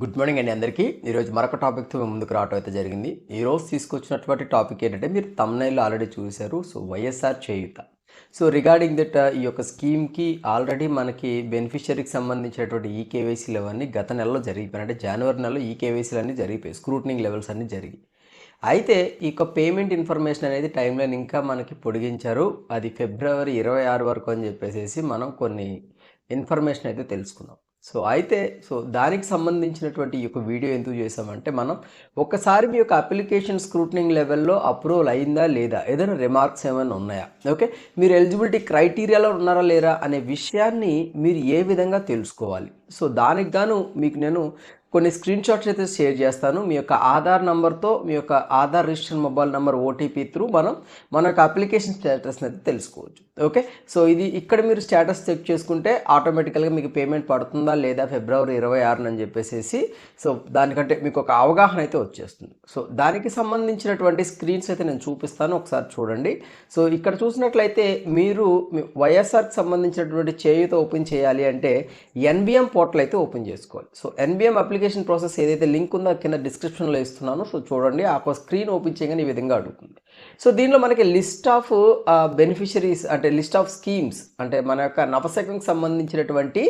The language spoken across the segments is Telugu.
గుడ్ మార్నింగ్ అండి అందరికీ. ఈరోజు మరొక టాపిక్తో మేము ముందుకు రావటం అయితే జరిగింది. ఈరోజు తీసుకొచ్చినటువంటి టాపిక్ ఏంటంటే మీరు తమ్నైల్లో ఆల్రెడీ చూశారు so YSR Cheyutha. So regarding that uh, ఈ యొక్క స్కీమ్కి ఆల్రెడీ మనకి బెనిఫిషరీకి సంబంధించినటువంటి ఈ కేవైసీలు అవన్నీ గత నెలలో జరిగిపోయి అంటే జనవరి నెలలో ఈ కేవైసీలు అన్నీ జరిగిపోయాయి. స్క్రూటనింగ్ లెవెల్స్ అన్నీ జరిగి అయితే ఈ యొక్క పేమెంట్ ఇన్ఫర్మేషన్ అనేది టైం లైన్ ఇంకా మనకి పొడిగించారు. అది ఫిబ్రవరి ఇరవై ఆరు వరకు అని చెప్పేసి మనం కొన్ని ఇన్ఫర్మేషన్ అయితే తెలుసుకున్నాం. సో అయితే సో దానికి సంబంధించినటువంటి ఈ యొక్క వీడియో ఎందుకు చేసామంటే మనం ఒకసారి మీ యొక్క అప్లికేషన్ స్క్రూటనింగ్ లెవెల్లో అప్రూవల్ అయిందా లేదా? ఏదైనా రిమార్క్స్ ఏమైనా ఉన్నాయా? ఓకే? మీరు ఎలిజిబిలిటీ క్రైటీరియాలో ఉన్నారా లేరా అనే విషయాన్ని మీరు ఏ విధంగా తెలుసుకోవాలి? సో దానికి గాను మీకు నేను కొన్ని స్క్రీన్ షాట్స్ అయితే షేర్ చేస్తాను. మీ యొక్క ఆధార్ నెంబర్తో మీ యొక్క Aadhaar register mobile number OTP through మనం మన యొక్క అప్లికేషన్ స్టేటస్ని అయితే తెలుసుకోవచ్చు. ఓకే? సో ఇది ఇక్కడ మీరు స్టేటస్ చెక్ చేసుకుంటే ఆటోమేటికల్గా మీకు పేమెంట్ పడుతుందా లేదా ఫిబ్రవరి ఇరవై ఆరున అని చెప్పేసి సో దానికంటే మీకు ఒక అవగాహన అయితే వచ్చేస్తుంది. సో దానికి సంబంధించినటువంటి స్క్రీన్స్ అయితే నేను చూపిస్తాను. ఒకసారి చూడండి. సో ఇక్కడ చూసినట్లయితే మీరు వైఎస్ఆర్కి సంబంధించినటువంటి చేయుత ఓపెన్ చేయాలి అంటే ఎన్బిఎం పోర్టల్ అయితే ఓపెన్ చేసుకోవాలి. సో ఎన్బిఎం అప్లికేషన్ ప్రాసెస్ ఏదైతే లింక్ ఉందో కింద డిస్క్రిప్షన్లో ఇస్తున్నానో. సో చూడండి ఆ స్క్రీన్ ఓపెన్ చేయగానే ఈ విధంగా అడుగుతుంది. సో దీనిలో మనకి లిస్ట్ ఆఫ్ బెనిఫిషరీస్ అంటే లిస్ట్ ఆఫ్ స్కీమ్స్ అంటే మన యొక్క నవశకంకి సంబంధించినటువంటి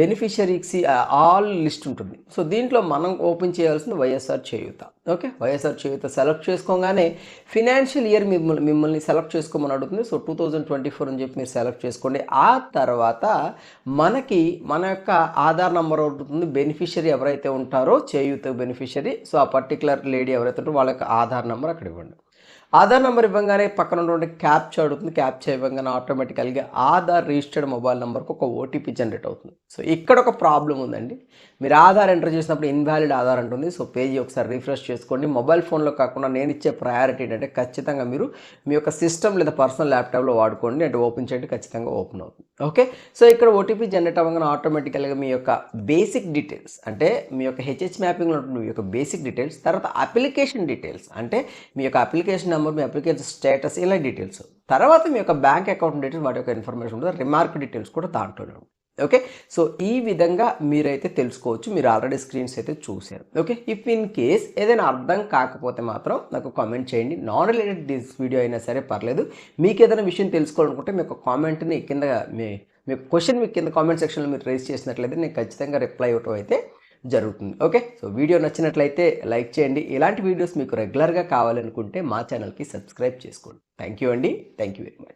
బెనిఫిషరీస్ ఆల్ లిస్ట్ ఉంటుంది. సో దీంట్లో మనం ఓపెన్ చేయాల్సింది వైఎస్ఆర్ చేయుతా. ఓకే? వైఎస్ఆర్ చేయూత సెలెక్ట్ చేసుకోగానే ఫినాన్షియల్ ఇయర్ మిమ్మల్ని మిమ్మల్ని సెలెక్ట్ చేసుకోమని అడుగుతుంది. So two thousand twenty four అని చెప్పి మీరు సెలెక్ట్ చేసుకోండి. ఆ తర్వాత మనకి మన యొక్క ఆధార్ నెంబర్ ఉంటుంది. బెనిఫిషరీ ఎవరైతే ఉంటారో చేయూత బెనిఫిషరీ సో ఆ పర్టికులర్ లేడీ ఎవరైతే ఉంటారో వాళ్ళ యొక్క ఆధార్ నెంబర్ అక్కడ ఇవ్వండి. ఆధార్ నెంబర్ ఇవ్వగానే పక్కన ఉన్నటువంటి క్యాప్చా అడుగుతుంది. క్యాప్చా ఇవ్వగానే ఆటోమేటికల్గా ఆధార్ రిజిస్టర్డ్ మొబైల్ నెంబర్కి ఒక ఓటీపీ జనరేట్ అవుతుంది. సో ఇక్కడ ఒక ప్రాబ్లం ఉందండి. మీరు ఆధార్ ఎంటర్ చేసినప్పుడు ఇన్వాలిడ్ ఆధార్ అంటుంది. సో పేజీ ఒకసారి రిఫ్రెష్ చేసుకోండి. మొబైల్ ఫోన్లో కాకుండా నేను ఇచ్చే ప్రయారిటీ ఏంటంటే ఖచ్చితంగా మీరు మీ యొక్క సిస్టమ్ లేదా పర్సనల్ ల్యాప్టాప్లో వాడుకోండి. అంటే ఓపెన్ చేయండి ఖచ్చితంగా ఓపెన్ అవుతుంది. ఓకే? సో ఇక్కడ ఓటీపీ జనరేట్ అవ్వగానే ఆటోమేటికల్గా మీ యొక్క బేసిక్ డీటెయిల్స్ అంటే మీ యొక్క హెచ్హెచ్ మ్యాపింగ్లో ఉంటుంది మీ యొక్క బేసిక్ డీటెయిల్స్ తర్వాత అప్లికేషన్ డీటెయిల్స్ అంటే మీ యొక్క అప్లికేషన్ నెంబర్ మీ అప్లికేషన్ స్టేటస్ ఇలా డీటెయిల్స్. తర్వాత మీ యొక్క బ్యాంక్ అకౌంట్ డీటెయిల్స్ వాటి యొక్క ఇన్ఫర్మేషన్ ఉంటుంది. రిమార్క్ డీటెయిల్స్ కూడా దాంట్లోనే ఉంటుంది ఓకే? సో ఈ విధంగా మీరైతే తెలుసుకోవచ్చు. మీరు ఆల్రెడీ స్క్రీన్స్ అయితే చూశారు. ఓకే? ఇఫ్ ఇన్ కేస్ ఏదైనా అర్థం కాకపోతే మాత్రం నాకు కామెంట్ చేయండి. నాన్ రిలేటెడ్ దిస్ వీడియో అయినా సరే పర్లేదు. మీకు ఏదైనా విషయం తెలుసుకోవాలనుకుంటే మీ యొక్క కామెంట్ని కింద మీ మీ క్వశ్చన్ మీకు కింద కామెంట్ సెక్షన్లో మీరు రేస్ చేసినట్లయితే నేను ఖచ్చితంగా రిప్లై ఇవ్వటం అయితే జరుగుతుంది. ఓకే? సో వీడియో నచ్చినట్లయితే లైక్ చేయండి. ఇలాంటి వీడియోస్ మీకు రెగ్యులర్గా కావాలనుకుంటే మా ఛానల్కి సబ్స్క్రైబ్ చేసుకోండి. థ్యాంక్ యూ అండి. Thank you very much.